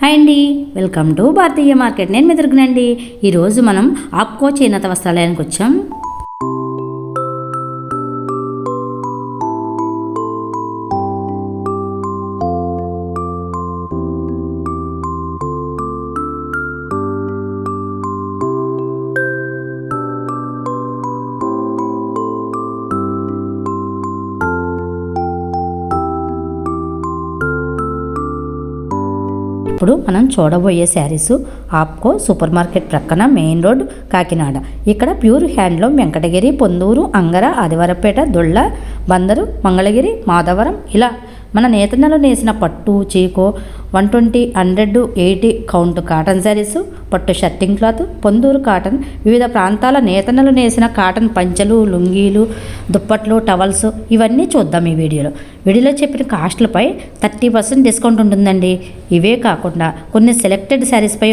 Hi అండి. Welcome to Bharatiya market. నేను మెదురుగునండి ఈరోజు మనం ఆప్కో చేనేత వస్త్రాలయానికి వచ్చాం. ఇప్పుడు మనం చూడబోయే శారీస్ ఆప్కో సూపర్ మార్కెట్ ప్రక్కన మెయిన్ రోడ్ కాకినాడ. ఇక్కడ ప్యూర్ హ్యాండ్లూమ్ వెంకటగిరి పొందూరు అంగర ఆదివారపేట దొళ్ళ బందరు మంగళగిరి మాధవరం ఇలా మన నేతన్నలు నేసిన పట్టు చీకో one twenty hundred eighty count cotton saris పట్టు షర్టింగ్ క్లాత్ పొందూరు కాటన్ వివిధ ప్రాంతాల నేతనలు నేసిన కాటన్ పంచలు లుంగీలు దుప్పట్లు టవల్స్ ఇవన్నీ చూద్దాం ఈ వీడియోలో. వీడియోలో చెప్పిన కాస్ట్లపై థర్టీ పర్సెంట్ డిస్కౌంట్ ఉంటుందండి. ఇవే కాకుండా కొన్ని selected శారీస్పై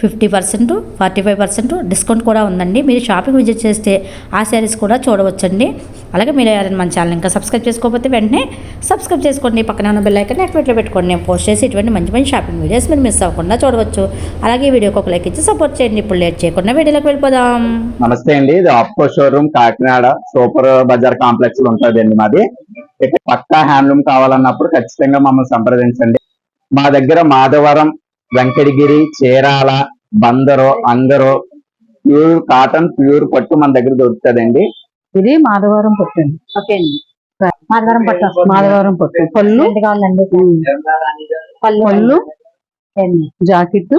fifty percent forty five percent discount కూడా ఉందండి. మీరు షాపింగ్ విజిట్ చేస్తే ఆ శారీస్ కూడా చూడవచ్చండి. అలాగే మీరు ఎవరైనా మన ఛానల్ ఇంకా సబ్స్క్రైబ్ చేసుకోకపోతే వెంటనే సబ్స్క్రైబ్ చేసుకోండి. పక్కన ఉన్న బెల్ ఐకన్ యాక్టివేట్లో పెట్టుకోండి. నేను పోస్ట్ చేసి ఇటువంటి మంచి మంచి షాపింగ్ వీడియోస్ మీరు మిస్ అవ్వకుండా చూడవచ్చు. అలాగే ఈ వీడియోకి ఒక లైక్ ఇచ్చి సపోర్ట్ చేయండి. ఇప్పుడు లేట్ చేయకుండా వీడియోలోకి వెళ్ళిపోదాం. నమస్తే అండి. ఇది APCO showroom Kakinada super bazaar కాంప్లెక్స్లో ఉంటుందండి మాది. పక్కా హ్యాండ్లూమ్ కావాలన్నప్పుడు ఖచ్చితంగా మమ్మల్ని సంప్రదించండి. మా దగ్గర మాధవరం వెంకటగిరి చీరాల బందరు అందరు ప్యూర్ కాటన్ ప్యూర్ పట్టు మన దగ్గర దొరుకుతుందండి. ఇది మాధవరం పట్టు అండి. ఓకే అండి. మాధవరం పట్టు మాధవరం పట్టు. పళ్ళు? ఉందండి పళ్ళు. పళ్ళు? జాకెట్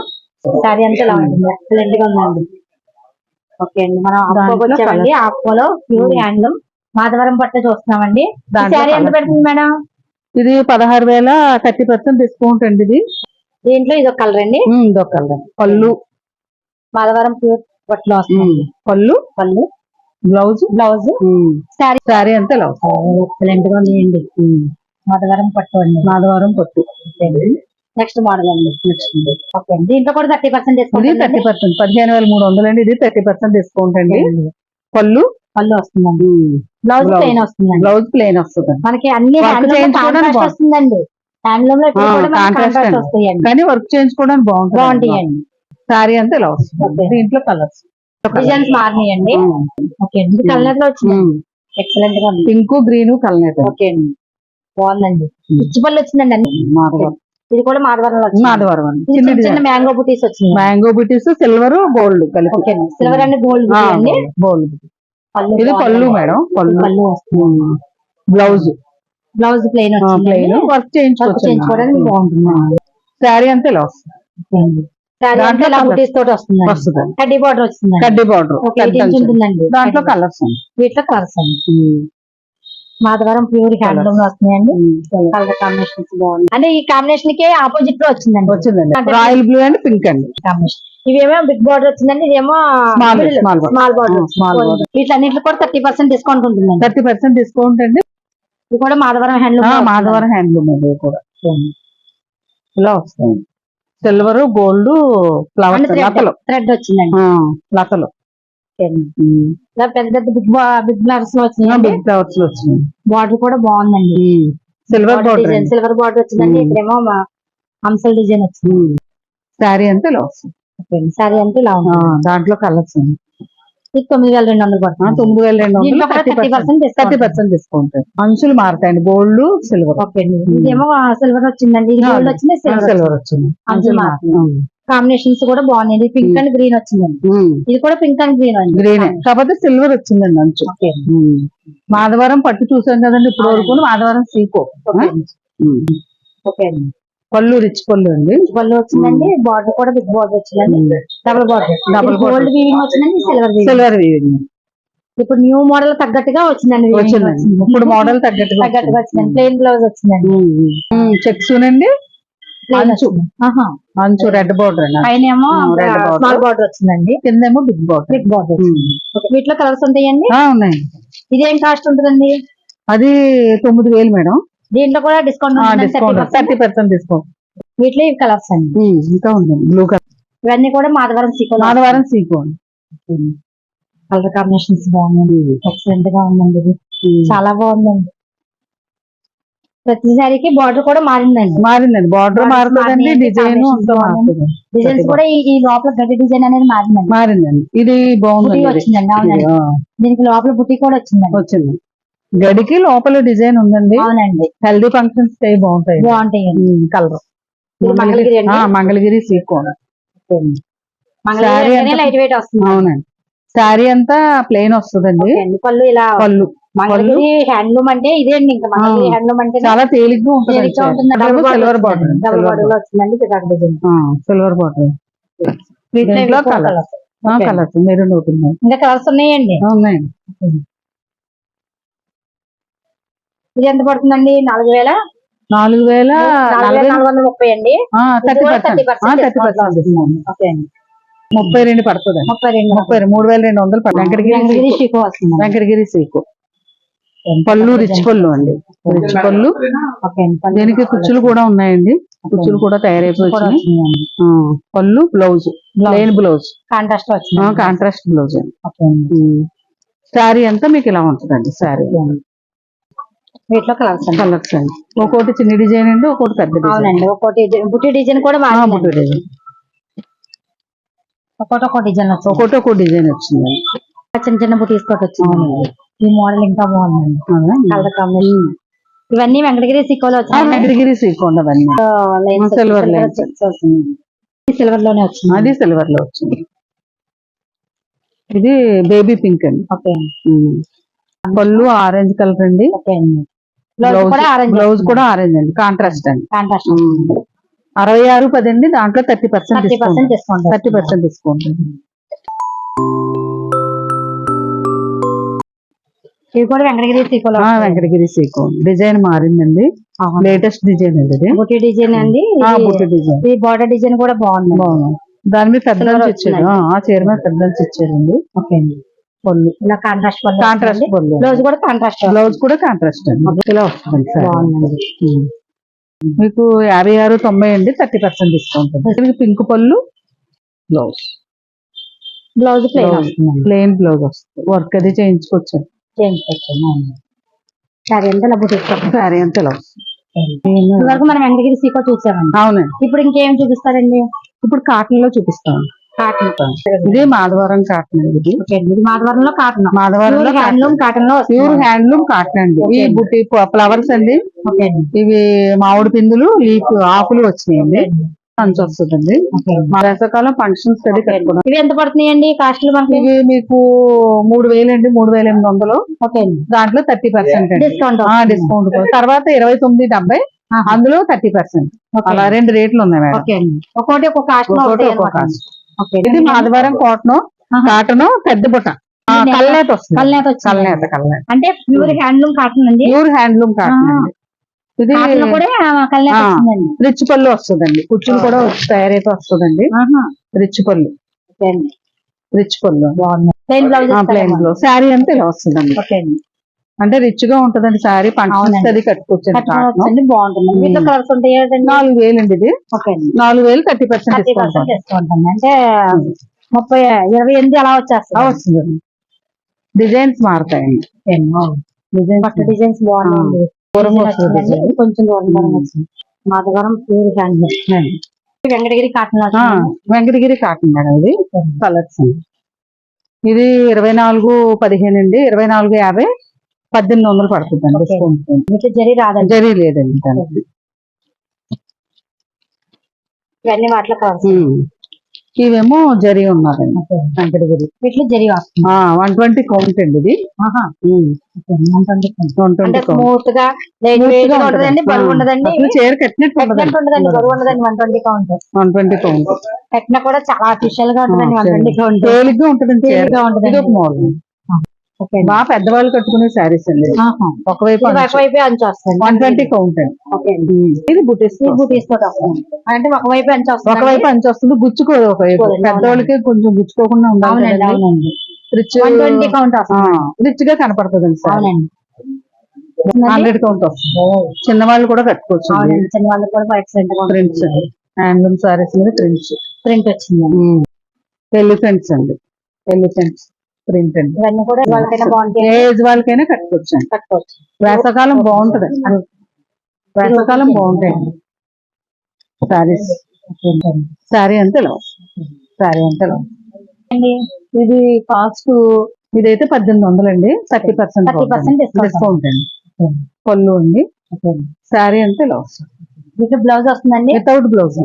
సారీ అంతా ఇలా ఉంటుంది. ఎక్సలెంట్గా ఉందండి. ఓకే అండి. మనం వచ్చామండి. ఆప్కోలో ప్యూర్ హ్యాండ్లూమ్. మాధవరం పట్టు చూస్తున్నామండి. సారీ ఎంత పడుతుంది మేడం? ఇది పదహారు వేల థర్టీ పర్సెంట్ డిస్కౌంట్ అండి ఇది. దీంట్లో ఇది ఒక కలర్ అండి. ఇదొక కలర్ పళ్ళు. మాధవరం ప్యూర్ వస్తుంది ఉమ్, పళ్ళు. పళ్ళు. బ్లౌజ్. బ్లౌజ్. సారీ. శారీ అంతా బ్లౌజ్. ఎక్సలెంట్గా ఉందండి మాధవరం పట్టు అండి. మాధవరం పట్టు. నెక్స్ట్ మోడల్ అండి. ఓకే అండి. దీంట్లో కూడా థర్టీ పర్సెంట్ ఇది డిస్కౌంట్ థర్టీ పర్సెంట్. పదిహేను వేల మూడు వందలు అండి. ఇది థర్టీ పర్సెంట్ డిస్కౌంట్ అండి. పళ్ళు. పళ్ళు వస్తుందండి. బ్లౌజ్. ప్లెయిన్ వస్తుందండి. బ్లౌజ్ ప్లెయిన్ వస్తుంది. మనకి అన్ని. వస్తుందండి. హ్యాండ్లూమ్ కాంట్రాస్ట్ అండి. వస్తాయండి. కానీ వర్క్ చేయించుకోవడానికి బాగుంటుంది బాగుంటాయండి. శారీ అంతా ఇలా వస్తుంది. దీంట్లో కలర్స్. డిజైన్స్ మారినాయండి. ఓకే అండి. కలర్లో వచ్చింది ఎక్సలెంట్గా పింక్ గ్రీన్ కలర్ ఓకే అండి. బాగుందండి. పిచ్చి పళ్ళు వచ్చిందండి అన్ని. మాధవరం ఇది కూడా మాధవరం అండి. ఇది చిన్న మ్యాంగో బుటీస్ వచ్చింది మ్యాంగో బిటీస్ సిల్వర్ గోల్డ్ కలిపి. ఓకే అండి. సిల్వర్ అండ్ గోల్డ్ అండి గోల్డ్. పళ్ళు ఇది పళ్ళు. మేడం. పళ్ళు పళ్ళు. వస్తుంది blouse. Blouse plain plain. Work చేయించుకోవడానికి బాగుంటుంది. శారీ అంతా ఇలా వస్తుంది. వస్తుంది వస్తుంది. కడ్డీ బార్డర్ వచ్చింది కడ్డీ బార్డర్. ఉంటుందండి. దాంట్లో కలర్స్ వీటిలో కలర్స్ అండి. మాధవరం ప్యూర్ హ్యాండ్లూమ్లో వస్తున్నాయండి. కలర్ కాంబినేషన్స్ బాగుంది అంటే ఈ కాంబినేషన్కి ఆపోజిట్లో వచ్చిందండి. వచ్చిందండి రాయల్ బ్లూ అండ్ పింక్ అండి. కాంబినేషన్. ఇవేమో బిగ్ బార్డర్ వచ్చిందండి ఇదేమో. Small border. ఆ, small border. వీటిలన్నింటిలో కూడా థర్టీ పర్సెంట్ డిస్కౌంట్ ఉంటుందండి. థర్టీ పర్సెంట్ డిస్కౌంట్ అండి. ఇది కూడా మాధవరం హ్యాండ్లూమ్ మాధవరం హ్యాండ్లూమ్ అండి కూడా. ఇలా వస్తుంది. సిల్వర్ గోల్డ్ ఫ్లవర్స్ లతలు. థ్రెడ్ వచ్చిందండి. లతలు. ఇలా పెద్ద పెద్ద బిగ్ బిగ్ ఫ్లవర్స్లో బిగ్ ఫ్లవర్స్ వచ్చినాయి. బార్డర్ కూడా బాగుందండి. Silver border design silver border వచ్చిందండి. ఇక్కడేమో హంసల్ డిజైన్ వచ్చింది. శారీ అంతా ఇలా వస్తుంది. సారీ అంటే ఇలా దాంట్లో కలర్స్ ఉంది ఇది తొమ్మిది వేల రెండు వందలు పడుతుంది. తొమ్మిది వేల రెండు వందలు థర్టీ పర్సెంట్ డిస్కౌంట్ అంచులు మారుతాయండి. గోల్డ్ సిల్వర్ ఓకే ఇదేమో సిల్వర్ వచ్చిందండి. గోల్డ్ వచ్చింది సిల్వర్ సిల్వర్ వచ్చింది. అంచులు మారుతుంది. కాంబినేషన్స్ కూడా బాగున్నాయి పింక్ అండ్ గ్రీన్ వచ్చిందండి. ఇది కూడా పింక్ అండ్ గ్రీన్ అండి. గ్రీన్ కాకపోతే సిల్వర్ వచ్చిందండి అంచు. మాధవరం పట్టు చూసాం కదండి ఇప్పుడు వరకు. మాధవరం సీకో ఓకే అండి. పళ్ళు రిచ్ పళ్ళు అండి. పళ్ళు వచ్చిందండి బార్డర్ కూడా బిగ్ బార్డర్ వచ్చిందండి. Double border border. Gold weaving వచ్చిందండి సిల్వర్ సిల్వర్ వీవింగ్ ఇప్పుడు న్యూ మోడల్ తగ్గట్టుగా వచ్చిందండి. ఇప్పుడు మోడల్ తగ్గట్టుగా తగ్గట్టుగా వచ్చిందండి. ప్లెయిన్ బ్లౌజ్ వచ్చిందండి. చెక్స్ అండి అంచు. రెడ్ బార్డర్ అండి పైన ఏమో red border. స్మాల్ బార్డర్ వచ్చిందండి. కిందేమో బిగ్ బార్డర్ బిగ్ బార్డర్ వీటిలో కలర్స్ ఉంటాయండి? ఉన్నాయండి ఇదేం కాస్ట్ ఉంటుందండి? అది తొమ్మిది వేలు మేడం. దీంట్లో కూడా discount discount thirty percent discount వీటిలో ఇవి కలర్స్ అండి. ఇంకా ఉందండి బ్లూ కలర్ ఇవన్నీ కూడా మాధవరం సీకో మాధవరం సీకో కలర్ కాంబినేషన్స్ బాగుంది ఎక్సలెంట్గా ఉందండి చాలా బాగుందండి. ప్రతి సారీకి బార్డర్ కూడా మారిందండి. మారిందండి. బార్డర్ మారుతుందండి డిజైన్ బాగున్నాయి. డిజైన్స్ కూడా ఈ- లోపల గడ్డి డిజైన్ అనేది మారిందండి. మారిందండి. ఇది ఇది. వచ్చిందండి. అవునండి. దీనికి లోపల బుట్టి కూడా వచ్చిందండి. వచ్చింది. గడికి లోపల డిజైన్ ఉందండి. అవునండి. హెల్దీ ఫంక్షన్స్ బాగుంటాయి బాగుంటాయండి. కలర్. మంగళగిరి సీకోన్ లైట్ వెయిట్ వస్తుంది. అవునండి. శారీ అంతా ప్లెయిన్ వస్తుందండి. పళ్ళు ఇలా పళ్ళు. మంగళగిరి హ్యాండ్లూమ్ అంటే ఇదే అండి ఇంకా మంగళగిరి. హ్యాండ్లూమ్ అంటే చాలా తేలిగ్గా ఉంటుంది. సిల్వర్ బార్డర్ డబుల్ బార్డర్లో వచ్చిందండి పికాక్ డిజైన్ సిల్వర్ బార్డర్ వీటిలో. Okay. కలర్స్ మెరూన్ అవుతుంది ఇంకా కలర్స్ ఉన్నాయండి. ఉన్నాయండి. ఇది ఎంత పడుతుందండి? నాలుగు వేల? నాలుగు వేల నాలుగు వందల ముప్పై అండి. థర్టీ కూడా percent. 30% thirty percent discount okay అండి. ముప్పై రెండు పడుతుంది ముప్పై రెండు ముప్పై రెండు మూడు వేల రెండు వందలు వెంకటగిరి వెంకటగిరి సీకు. వస్తుంది. వెంకటగిరి సీకు. పళ్ళు రిచ్ పళ్ళు అండి. రిచ్ పళ్ళు. దీనికి కుచ్చులు కూడా ఉన్నాయండి. కుచ్చులు కూడా తయారైపోయి పళ్ళు blouse. Plain blouse. Contrast contrast blouse అండి. శారీ అంతా మీకు ఇలా ఉంటుందండి శారీ. వీటిలో కలర్స్ అండి. కలర్స్ అండి. ఒక్కోటి చిన్న డిజైన్ అండి ఒక్కోటి పెద్ద డిజైన్. అవునండి ఒక్కోటి డి- బుట్టి డిజైన్ కూడా మారిందండి బుట్టు డిజైన్. ఒక్కోటి ఒక్కో డిజైన్ వచ్చింది. ఒక్కోటి ఒక్కో డిజైన్ వచ్చింది. చిన్న చిన్న బుటీస్ తోటి వచ్చింది ఈ మోడల్ ఇంకా బాగుందండి. అవునా? Colour combination. ఇవన్నీ వెంకటగిరి సిక్కోలో ఆ, వచ్చింది వెంకటగిరి సీకోండి అవన్నీ. lines. సిల్వర్లోనే వచ్చింది. అది సిల్వర్లో వచ్చింది. ఇది బేబీ పింక్ అండి. ఓకే. పళ్ళు ఆరెంజ్ కలర్ అండి. ఓకే అండి. బ్లౌజ్ కూడా ఆరెంజ్ బ్లౌజ్ కూడా ఆరెంజ్ అండి. కాంట్రాస్ట్ అండి. కాంట్రాస్ట్. అరవై ఆరు పది అండి. దాంట్లో thirty percent discount thirty percent discount ఇవి కూడా వెంకటగిరి సిక్కోలో ఆ, వెంకటగిరి సీకో డిజైన్ మారిందండి. లేటెస్ట్ డిజైన్ అండి ఇది. బుట్టి డిజైన్ అండి. బుట్ట డిజైన్. ఈ బార్డర్ డిజైన్ కూడా బాగుంది బాగుంది. దాని మీద పెద్ద ఇచ్చారు ఆ, చీర మీద పెద్ద ఇచ్చారండి ఓకే అండి. పళ్ళు ఇలా కాంట్రాస్ట్ కాంట్రాస్ట్ పళ్ళు బ్లౌజ్ కూడా కాంట్రాస్ట్ బ్లౌజ్ కూడా కాంట్రాస్ట్ అండి. ఇలా వస్తుంది సార్. బాగుందండి. ఉమ్. మీకు యాభై ఆరు తొంభై అండి థర్టీ పర్సెంట్ డిస్కౌంట్ పింక్ పళ్ళు బ్లౌజ్ బ్లౌజ్ ప్లెయిన్ బ్లౌజ్ వస్తుంది. వర్క్ అది చేయించుకోవచ్చు చేయించుకోవచ్చు సరే ఎంత ఇలా ఇలా వస్తుంది. మనం వెంకటగిరి సీకో చూసామండి. అవునండి. ఇప్పుడు ఇంకేం చూపిస్తారండి? ఇప్పుడు కాటన్లో చూపిస్తాను కాటన్ ఇది మాధవరం కాటన్ అండి ఇది. మాధవరంలో కాటన్. మాధవరంలో హ్యాండ్లూమ్ కాటన్లో. ప్యూర్ హ్యాండ్లూమ్ కాటన్ అండి. ఈ బుట్టి ఫ్లవర్స్ అండి. ఇవి మామిడి పిందులు లీఫ్ ఆకులు వచ్చినాయండి. వస్తుందండి. మా వేసవకాలం ఫంక్షన్స్ అది ఇవి ఎంత పడుతున్నాయండి? కాస్ట్లు మనకి? ఇవి మీకు మూడు వేలు అండి. మూడు వేల ఎనిమిది వందలు. దాంట్లో థర్టీ పర్సెంట్ డిస్కౌంట్ డిస్కౌంట్ తర్వాత ఇరవై తొమ్మిది డెబ్బై. అందులో థర్టీ పర్సెంట్. అలా రెండు రేట్లు ఉన్నాయి మేడం. ఒక్కోటి ఒక్కొక్క కాస్ట్. ఇది మాధవరం కాటన్. కాటన్ పెద్ద బుట్ట. కల్నేత వస్తుంది. కల్నేత కల్నేత కల్నేత అంటే ప్యూర్ హ్యాండ్లూమ్ కాటన్ అండి? ప్యూర్ హ్యాండ్లూమ్ కాటన్ ఇది రిచ్ పళ్ళు వస్తుందండి. కుచ్చులు కూడా తయారైతే వస్తుందండి. రిచ్ పళ్ళు. రిచ్ పళ్ళు. బాగుంది plain blouse plain blouse. Sari అంతా ఇలా వస్తుందండి. ఓకే అండి. అంటే రిచ్గా ఉంటదండి ఫంక్షన్ అవునండి. అది కట్టుకోవచ్చు బాగుంటుంది. కలర్స్ ఉంటాయి నాలుగు వేలు అండి. ఇది నాలుగు వేలు థర్టీ పర్సెంట్ అంటే ముప్పై ఇరవై ఎనిమిది అలా వచ్చేస్తుంది. వస్తుందండి డిజైన్స్ మారుతాయండి. డిజైన్స్ పట్టు డిజైన్స్ బాగున్నాయండి దూరం డిజైన్ వస్తుంది వచ్చిందండి. డిజైన్. కొంచెం దూరం వచ్చింది Madhavaram pure hand Venkatagiri cotton ఆ, వెంకటగిరి కాటన్ మేడం ఇది. కలర్స్ ఇది ఇరవై నాలుగు పదిహేను అండి. ఇరవై నాలుగు యాభై. పద్దెనిమిది వందలు పడుతుందండి మీకు జరి రాదండి. జరీ లేదండి దానికి. ఇవన్నీ వాటిలో. ఇవేమో జరీ ఉన్నదండి వెంకటగిరి వీటిలో జరి వస్తుంది. వన్ ట్వంటీ కౌంట్ అండి ఇది. చీర కట్టినట్టు వన్ ట్వంటీ కౌంట్ కట్టిన కూడా చాలా అఫీషియల్గా ఉంటదండి వన్ ట్వంటీ కౌంట్ తేలిగ్గా ఉంటుందండి తేలిగ్గా బాగా పెద్దవాళ్ళు కట్టుకునే శారీస్ అండి. ఒకవైపు ఇది ఒకవైపు అంచు వస్తుంది వన్ ట్వంటీ కౌంట్ అండి. ఇది బుటీస్ బూటీస్ అంటే ఒకవైపు అంచు వస్తుంది ఒకవైపు వస్తుంది గుచ్చుకోదు ఒకవైపు. పెద్దవాళ్ళకి కొంచెం గుచ్చుకోకుండా ఉండాలి రిచ్ ట్వంటీ కౌంట్ రిచ్గా కనపడుతుంది సార్ హండ్రెడ్ కౌంట్ వస్తుంది. చిన్న వాళ్ళు కూడా కట్టుకోవచ్చు చిన్న వాళ్ళకి కూడా పర్సెంట్ ప్రింట్స్ హ్యాండ్లూమ్ సారీస్ మీద ప్రింట్స్ ప్రింట్ వచ్చింది ఎలిఫెంట్స్ అండి. ఎలిఫెంట్స్ ప్రింట్ అండి. ఇవన్నీ కూడా ఏజ్ వాళ్ళకైనా కట్టుకోవచ్చు వేసవకాలం బాగుంటది. వేసవకాలం బాగుంటాయండి శారీస్ శారీ అంతే ఇలా శారీ అంతే ఇలా ఇది కాస్ట్ ఇదైతే పద్దెనిమిది వందలండి. Thirty percent 30% discount. డిస్కౌంట్ అండి పళ్ళు అండి. శారీ అంతే ఇలా మీకు బ్లౌజ్ వస్తుందండి? వితౌట్ బ్లౌజ్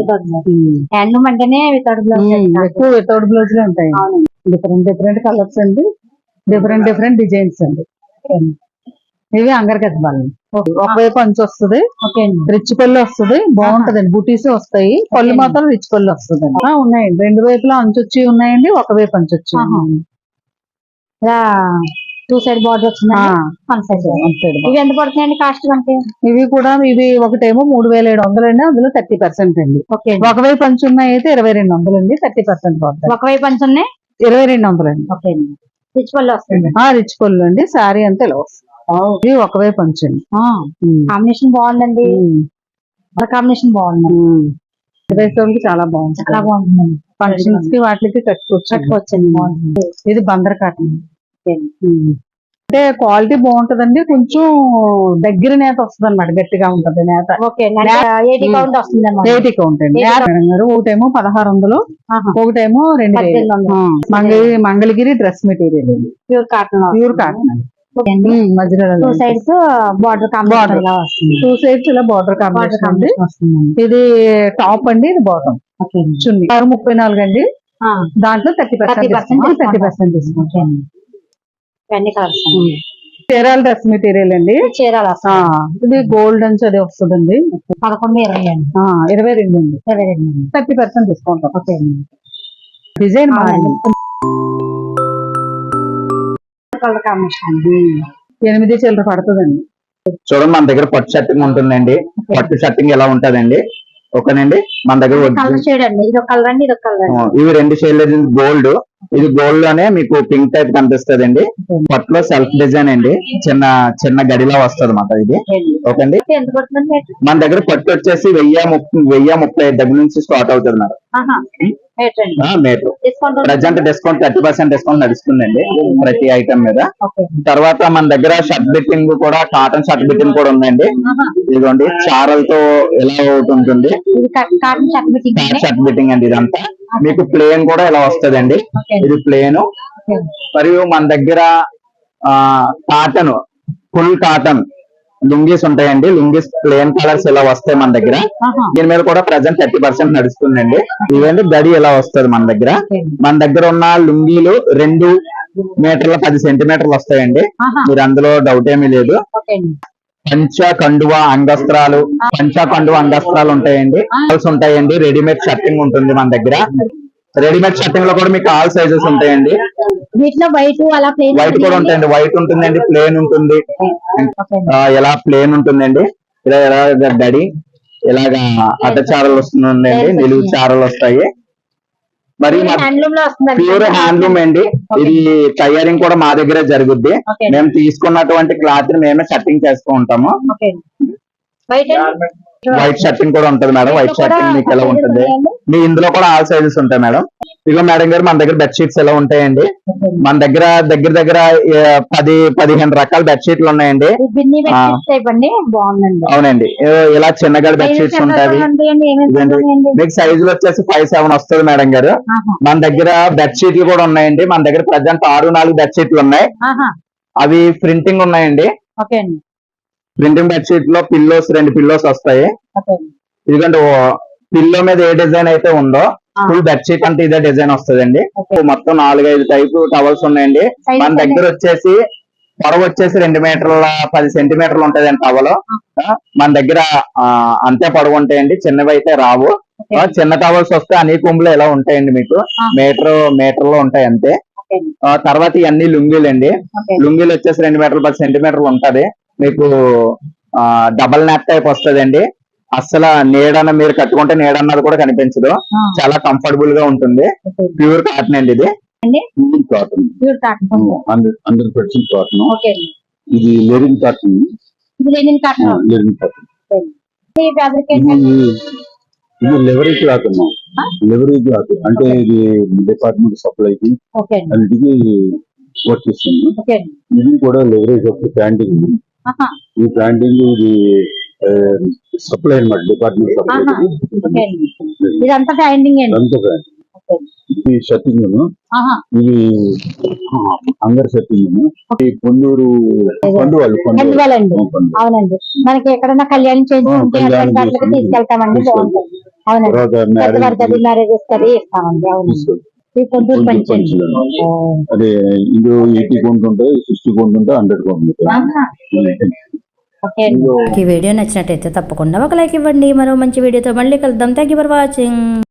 హ్యాండ్లూమ్ అంటేనే వితౌట్ బ్లౌజ్ ఎక్కువ వితౌట్ బ్లౌజ్లో ఉంటాయి. డిఫరెంట్ డిఫరెంట్ కలర్స్ అండి. డిఫరెంట్ డిఫరెంట్ డిజైన్స్ అండి. ఇవి అంగరకత్తి బాలు. ఒకవైపు అంచు వస్తుంది. ఓకే అండి. రిచ్ పళ్ళు వస్తుంది. బాగుంటదండి. బుటీస్ వస్తాయి. పళ్ళు. మాత్రం రిచ్ పళ్ళు వస్తుంది ఉన్నాయండి. రెండు వైపులా అంచొచ్చి ఉన్నాయండి. ఒకవైపు ఆహా. ఇలా టూ సైడ్ బార్డర్ వచ్చిందండి వన్ సైడ్ ఇవి ఎంత పడుతున్నాయండి కాస్ట్ మనకి? ఇవి కూడా ఇవి ఒకటేమో మూడు వేల ఏడు వందలు అండి అందులో థర్టీ పర్సెంట్ అండి. ఒకవైపు అంచు ఉన్నాయి అయితే ఇరవై రెండు వందలు అండి థర్టీ పర్సెంట్ పడుతుంది ఒకవైపు పంచ ఉన్నాయి? ఇరవై రెండు వందలు అండి. ఓకే రిచ్ పళ్ళు వస్తుంది రిచ్ పళ్ళు అండి సారీ అంతే ఇలా వస్తుంది ఇది ఒకవైపు అంచు అండి. కాంబినేషన్ బాగుందండి. కాంబినేషన్ బాగుంది. చాలా బాగుంది చాలా బాగుంటుందండి ఫంక్షన్స్కి వాటికి కట్టుకోవచ్చు. కట్టుకోవచ్చండి. బాగుంటుంది ఇది బందర్ కాటన్. అంటే క్వాలిటీ బాగుంటదండి కొంచెం దగ్గర నేత వస్తుంది అనమాట గట్టిగా ఉంటది నేత. ఎయిటీ కౌంట్ కౌంట్ అండి. ఒకటేమో పదహారు వందలు. ఒకటేమో రెండు. ఆ, Mangalagiri Mangalagiri dress material pure cotton pure cotton two sides border ఇలా టూ సైడ్స్ బార్డర్ కాంబినేషన్ ఇది టాప్ అండి ఇది బాటమ్. చున్నీ. ఆరు ముప్పై నాలుగు అండి. దాంట్లో thirty 30% percent. Thirty percent discount. ఇవన్నీ కలర్స్ చీరాల డ్రెస్ మెటీరియల్ అండి? చీరాలు ఇది గోల్డ్ అని అది వస్తుందండి పదకొండు ఇరవై అండి. ఆ, ఇరవై రెండు అండి. ఇరవై రెండు అండి. Thirty percent discount. ఓకే అండి. డిజైన్ కలర్ కాంబినేషన్ అండి. ఎనిమిది చిల్లర పడుతుందండి. చూడండి మన దగ్గర పట్టు షర్టింగ్ ఉంటుందండి. పట్టు షర్టింగ్ ఎలా ఉంటదండి? ఓకేనండి? మన దగ్గర షేడ్ ఇవి రెండు షేడ్లు గోల్డ్ ఇది గోల్డ్లోనే మీకు పింక్ టైప్ కనిపిస్తుంది అండి పట్టులో సెల్ఫ్ డిజైన్ అండి. చిన్న చిన్న గడిలా వస్తుంది అన్నమాట ఇది ఓకే అండి. మన దగ్గర పట్టు వచ్చేసి వెయ్యి ముప్పై వెయ్యి ముప్పై ఐదు దగ్గర నుంచి స్టార్ట్ అవుతుంది మేడం ఆహా present discount thirty percent discount నడుస్తుందండి ప్రతి ఐటమ్ మీద. తర్వాత మన దగ్గర షర్ట్ బిట్టింగ్ కూడా కాటన్ షర్ట్ బిట్టింగ్ కూడా ఉందండి. ఇదిగోండి చారలతో ఎలా కాటన్ షర్ట్ బిట్టింగ్ అండి? ఇదంతా. మీకు ప్లేన్ కూడా ఇలా వస్తదండి? ఇది ప్లేన్ మరియు మన దగ్గర కాటన్ ఫుల్ కాటన్ లుంగీస్ ఉంటాయండి. లుంగీస్ ప్లేన్ కలర్స్ ఇలా వస్తాయి మన దగ్గర. దీని మీద కూడా ప్రజెంట్ థర్టీ పర్సెంట్ నడుస్తుందండి. ఇవండి గడి ఇలా వస్తుంది మన దగ్గర. మన దగ్గర ఉన్న లుంగీలు రెండు మీటర్ల పది సెంటీమీటర్లు వస్తాయండి. మీరు అందులో డౌట్ ఏమీ లేదు. పంచ కండువ అంగస్త్రాలు. పంచ కండువ అంగస్త్రాలు ఉంటాయండి. Shirts ఉంటాయండి. రెడీమేడ్ షర్టింగ్ ఉంటుంది మన దగ్గర. రెడీమేడ్ షర్టింగ్లో కూడా మీకు ఆల్ సైజెస్ ఉంటాయండి. వీటిలో వైట్ అలా ప్లేన్ వైట్ కూడా ఉంటాయండి. వైట్ ఉంటుందండి ప్లేన్ ఉంటుంది. ఇలా ప్లేన్ ఉంటుందండి? ఇలా ఇలా గడి ఇలాగా అడ్డ చారలు వస్తుందండి నిలువు చారలు వస్తాయి. మరి ప్యూర్ హ్యాండ్లూమ్ అండి. ఇది టైలరింగ్ కూడా మా దగ్గరే జరుగుద్ది. మేము తీసుకున్నటువంటి క్లాత్ని మేమే షర్టింగ్ చేస్తూ ఉంటాము. వైట్ షర్టింగ్ కూడా ఉంటది మేడం వైట్ షర్టింగ్ మీకు ఎలా ఉంటుంది? మీ ఇందులో కూడా ఆల్ సైజెస్ ఉంటాయి మేడం ఇదిగో మేడం గారు మన దగ్గర బెడ్షీట్స్ ఎలా ఉంటాయండి. మన దగ్గర దగ్గర దగ్గర పది పదిహేను రకాల బెడ్షీట్లు ఉన్నాయండి. అవునండి. ఇలా చిన్నగడ బెడ్షీట్స్ ఉంటాయి. మీకు సైజులు వచ్చేసి ఫైవ్ సెవెన్ వస్తుంది మేడం గారు. మన దగ్గర బెడ్షీట్లు కూడా ఉన్నాయండి. మన దగ్గర ప్రజెంట్ ఆరు నాలుగు బెడ్షీట్లు ఉన్నాయి. అవి ప్రింటింగ్ ఉన్నాయండి. ప్రింటింగ్ బెడ్షీట్లో పిల్లోస్ రెండు పిల్లోస్ వస్తాయి. ఎందుకంటే పిల్లో మీద ఏ డిజైన్ అయితే ఉందో. ఫుల్ బెడ్షీట్ అంటే ఇదే డిజైన్ వస్తుందండి. మొత్తం నాలుగైదు టైపు టవల్స్ ఉన్నాయండి. మన దగ్గర వచ్చేసి పొడవు వచ్చేసి రెండు మీటర్ల పది సెంటీమీటర్లు ఉంటదండి టవల్ మన దగ్గర అంతే పొడవు ఉంటాయండి. చిన్నవి అయితే రావు. చిన్న టవల్స్ వస్తే అన్ని కుంబులు ఇలా ఉంటాయండి మీకు. మీటర్ మీటర్లో ఉంటాయి అంతే. అండి తర్వాత ఇవన్నీ లుంగీలు అండి లుంగీలు వచ్చేసి రెండు మీటర్లు పది సెంటీమీటర్లు ఉంటది. మీకు డబల్ నెట్ టైప్ వస్తదండి. అస్సలు నీడన మీరు కట్టుకుంటే నీడ అన్నది కూడా కనిపించదు. చాలా కంఫర్టబుల్గా ఉంటుంది. ప్యూర్ కాటన్ అండి ఇది? Cotton pure cotton hundred percent cotton ఇది లెరిన్ కాటన్ లెరిన్ కాటన్ ఇది లెవరీ క్లాత్ అమ్మా. ఆ? లెవరీ క్లాత్ అంటే ఇది డిపార్ట్మెంట్ సప్లైకి ఓకే. అండి అన్నిటికి వర్తిస్తుంది ఇది కూడా లెవరేజ్ ఆఫ్ ప్యాంటింగ్ ఈ ప్యాంటింగ్ ఇది సప్లై అనమాట డిపార్ట్మెంట్. ఇదంతా అండి. అంతే. ఇది షట్టింగ్. ఇది అందరి షట్టింగ్ ఈ పొందూరు పండు వాళ్ళు. అవునండి. మనకి ఎక్కడైనా కళ్యాణం చేసి తీసుకెళ్తామండి. అవునండి. మ్యారేజెస్ కది ఇస్తామండి అవునండి. అదే ఇది ఎయిటీ కౌంట్ ఉంటాయి సిక్స్టీ కౌంట్ ఉంటాయి హండ్రెడ్ కౌంట్ ఈ వీడియో నచ్చినట్టయితే తప్పకుండా ఒక లైక్ ఇవ్వండి. మరో మంచి వీడియోతో మళ్ళీ కలుద్దాం. Thank you for watching